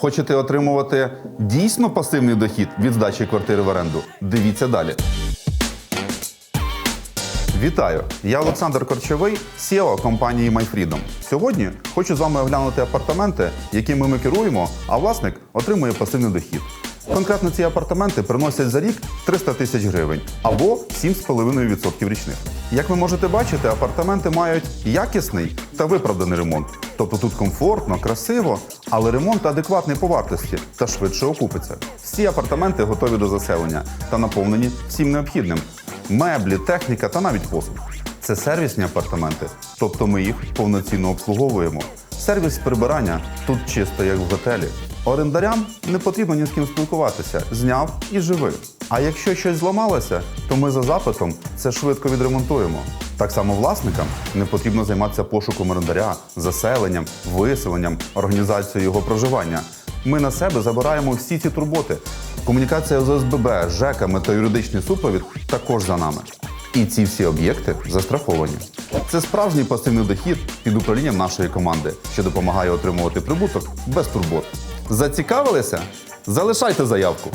Хочете отримувати дійсно пасивний дохід від здачі квартири в оренду? Дивіться далі. Вітаю! Я Олександр Корчовий, SEO компанії MyFreedom. Сьогодні хочу з вами оглянути апартаменти, якими ми керуємо, а власник отримує пасивний дохід. Конкретно ці апартаменти приносять за рік 300 тисяч гривень або 7,5% річних. Як ви можете бачити, апартаменти мають якісний та виправданий ремонт. Тобто тут комфортно, красиво, але ремонт адекватний по вартості та швидше окупиться. Всі апартаменти готові до заселення та наповнені всім необхідним: меблі, техніка та навіть посуд. Це сервісні апартаменти, тобто ми їх повноцінно обслуговуємо. Сервіс прибирання тут чисто як в готелі. Орендарям не потрібно ні з ким спілкуватися, зняв і живи. А якщо щось зламалося, то ми за запитом це швидко відремонтуємо. Так само власникам не потрібно займатися пошуком орендаря, заселенням, виселенням, організацією його проживання. Ми на себе забираємо всі ці турботи. Комунікація з ОСББ, ЖЕКами та юридичний супровід також за нами. І ці всі об'єкти застраховані. Це справжній пасивний дохід під управлінням нашої команди, що допомагає отримувати прибуток без турбот. Зацікавилися? Залишайте заявку.